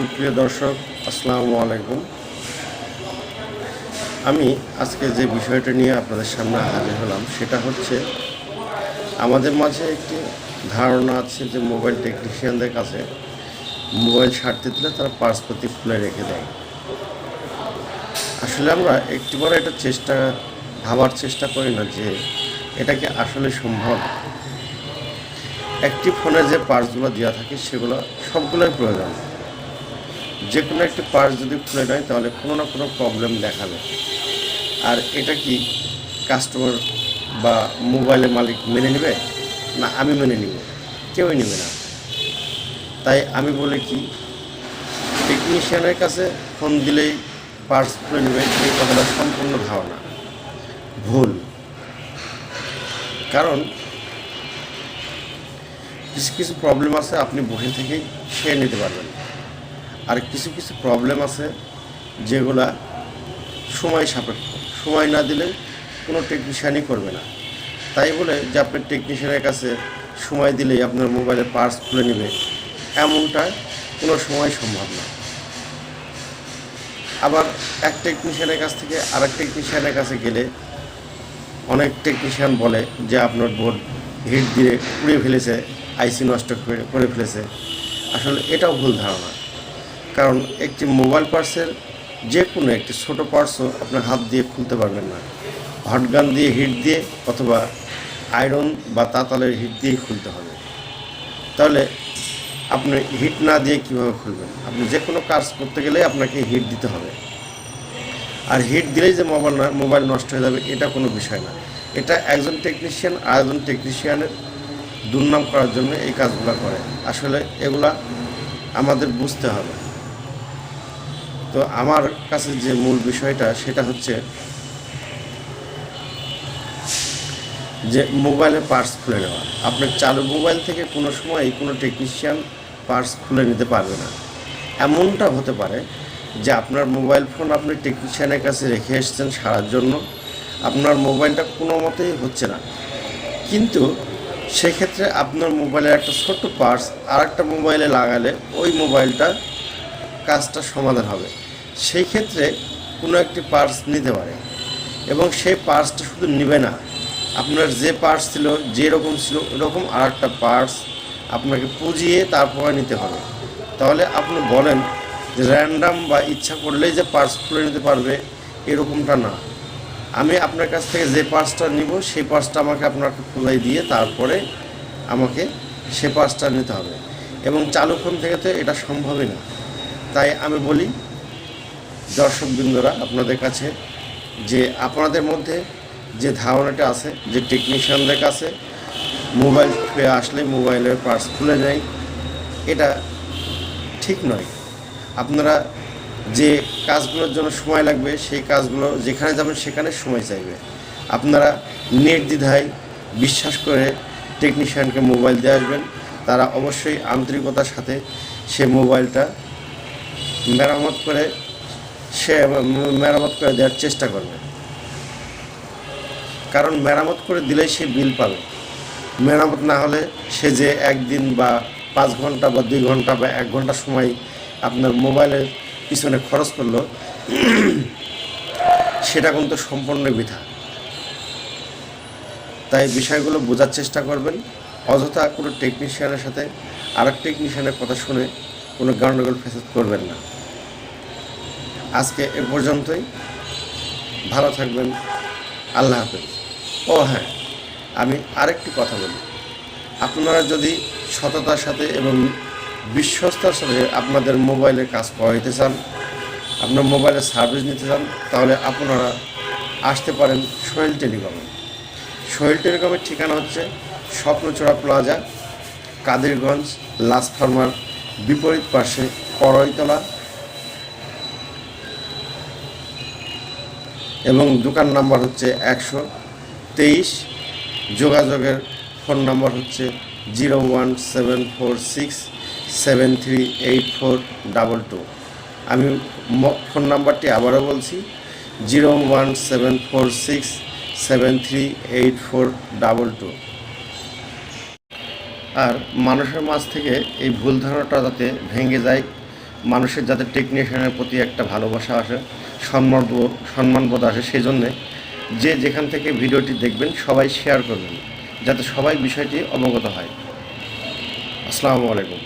সুপ্রিয় দর্শক, আসসালামু আলাইকুম। আমি আজকে যে বিষয়টা নিয়ে আপনাদের সামনে হাজির হলাম, সেটা হচ্ছে আমাদের মাঝে একটি ধারণা আছে যে মোবাইল টেকনিশিয়ানদের কাছে মোবাইল সারতে দিলে তারা পার্স প্রতি খুলে রেখে দেয়। আসলে আমরা একটিবার এটা চেষ্টা, ভাবার চেষ্টা করি না যে এটা কি আসলে সম্ভব? একটি ফোনে যে পার্টসগুলো দেওয়া থাকে, সেগুলো সবগুলোই প্রয়োজন। যে কোনো একটি পার্টস যদি খুলে নেয়, তাহলে কোনো না কোনো প্রবলেম দেখাবে। আর এটা কি কাস্টমার বা মোবাইলের মালিক মেনে নেবে? না, আমি মেনে নিব। কেউই নেবে না। তাই আমি বলে কি টেকনিশিয়ানের কাছে ফোন দিলেই পার্টস খুলে নেবে, এই কথাটা সম্পূর্ণ ধারণা। ভুল। কারণ কিছু কিছু প্রবলেম আছে, আপনি বসে থেকেই সেরে নিতে পারবেন। আর কিছু কিছু প্রবলেম আছে যেগুলা সময় সাপেক্ষ। সময় না দিলে কোনো টেকনিশিয়ানই করবে না। তাই বলে যে আপনার টেকনিশিয়ানের কাছে সময় দিলেই আপনার মোবাইলের পার্স খুলে নেবে এমনটা কোনো সময় সম্ভব না। আবার এক টেকনিশিয়ানের কাছ থেকে আরেক টেকনিশিয়ানের কাছে গেলে অনেক টেকনিশিয়ান বলে যে আপনার বোর্ড হিট দিয়ে পুড়িয়ে ফেলেছে আইসি নষ্ট করে ফেলেছে। আসলে এটাও ভুল ধারণা। কারণ একটি মোবাইল পার্সের যে কোনো একটি ছোট পার্সও আপনার হাত দিয়ে খুলতে পারবেন না। হটগান দিয়ে হিট দিয়ে অথবা আয়রন বা তাতালের হিট দিয়েই খুলতে হবে। তাহলে আপনি হিট না দিয়ে কীভাবে খুলবেন? আপনি যে কোনো কাজ করতে গেলে আপনাকে হিট দিতে হবে। আর হিট দিলেই যে মোবাইল না, মোবাইল নষ্ট হয়ে যাবে, এটা কোনো বিষয় না। এটা একজন টেকনিশিয়ান আর একজন টেকনিশিয়ানের দুর্নাম করার জন্য এই কাজগুলো করে। আসলে এগুলা আমাদের বুঝতে হবে। তো আমার কাছে যে মূল বিষয়টা, সেটা হচ্ছে যে মোবাইলে পার্স খুলে নেওয়া। আপনার চালু মোবাইল থেকে কোনো সময় কোনো টেকনিশিয়ান পার্স খুলে নিতে পারবে না। এমনটা হতে পারে যে আপনার মোবাইল ফোন আপনি টেকনিশিয়ানের কাছে রেখে এসেছেন সারার জন্য। আপনার মোবাইলটা কোনো মতেই হচ্ছে না। কিন্তু সেক্ষেত্রে আপনার মোবাইলের একটা ছোট্ট পার্স আর একটা মোবাইলে লাগালে ওই মোবাইলটা কাজটা সমাধান হবে। সেই ক্ষেত্রে কোনো একটি পার্টস নিতে পারে এবং সেই পার্টসটা শুধু নেবে না। আপনার যে পার্টস ছিল, যেরকম ছিল, ওরকম আর একটা পার্টস আপনাকে পুজিয়ে তারপরে নিতে হবে। তাহলে আপনি বলেন যে র্যান্ডাম বা ইচ্ছা করলেই যে পার্টস খুলে নিতে পারবে, এরকমটা না। আমি আপনার কাছ থেকে যে পার্টসটা নিব, সেই পার্টসটা আমাকে আপনাকে খুলাই দিয়ে তারপরে আমাকে সে পার্টসটা নিতে হবে। এবং চালু ফোন থেকে তো এটা সম্ভবই না। তাই আমি বলি, দর্শকবৃন্দরা, আপনাদের কাছে যে আপনাদের মধ্যে যে ধারণাটা আছে, যে টেকনিশিয়ানদের কাছে মোবাইল ছুঁয়ে আসলে মোবাইলের পার্স খুলে নেয়, এটা ঠিক নয়। আপনারা যে কাজগুলোর জন্য সময় লাগবে, সেই কাজগুলো যেখানে যাবেন সেখানে সময় চাইবে। আপনারা নির্দ্বিধায় বিশ্বাস করে টেকনিশিয়ানকে মোবাইল দিয়ে আসবেন। তারা অবশ্যই আন্তরিকতার সাথে সে মোবাইলটা মেরামত করে সে মেরামত করে দেওয়ার চেষ্টা করবে। কারণ মেরামত করে দিলেই সে বিল পাবে। মেরামত না হলে সে যে একদিন বা পাঁচ ঘণ্টা বা দুই ঘণ্টা বা এক ঘণ্টা সময় আপনার মোবাইলের পিছনে খরচ করল, সেটা কিন্তু সম্পূর্ণ বৃথা। তাই বিষয়গুলো বোঝার চেষ্টা করবেন। অযথা কোনো টেকনিশিয়ানের সাথে আরেক টেকনিশিয়ানের কথা শুনে কোনো গণ্ডগোল ফেসাদ করবেন না। আজকে এ পর্যন্তই। ভালো থাকবেন। আল্লাহ হাফেজ। ও হ্যাঁ আমি আরেকটি কথা বলি। আপনারা যদি সততার সাথে এবং বিশ্বস্তার সাথে আপনাদের মোবাইলে কাজ করাইতে চান, আপনার মোবাইলের সার্ভিস নিতে চান, তাহলে আপনারা আসতে পারেন সোহেল টেলিকমে। সোহেল টেলিকমের ঠিকানা হচ্ছে স্বপ্নচূড়া প্লাজা, কাদিরগঞ্জ লাস ফার্মার বিপরীত পাশে করইতলা এবং দোকান নাম্বার হচ্ছে একশো তেইশ। যোগাযোগের ফোন নাম্বার হচ্ছে zero one seven four six seven three eight four double two. আমি ফোন নাম্বারটি আবারও বলছি, zero one seven four six seven three eight four double two. আর মানুষের মাঝ থেকে এই ভুল ধারণাটা যাতে ভেঙে যায়, মানুষের যাতে টেকনিশিয়ানের প্রতি একটা ভালোবাসা আসে সম্মানবোধ সম্মানবোধ আসে, সেই জন্যে যে যেখান থেকে ভিডিওটি দেখবেন, সবাই শেয়ার করবেন, যাতে সবাই বিষয়টি অবগত হয়। আসসালামু আলাইকুম।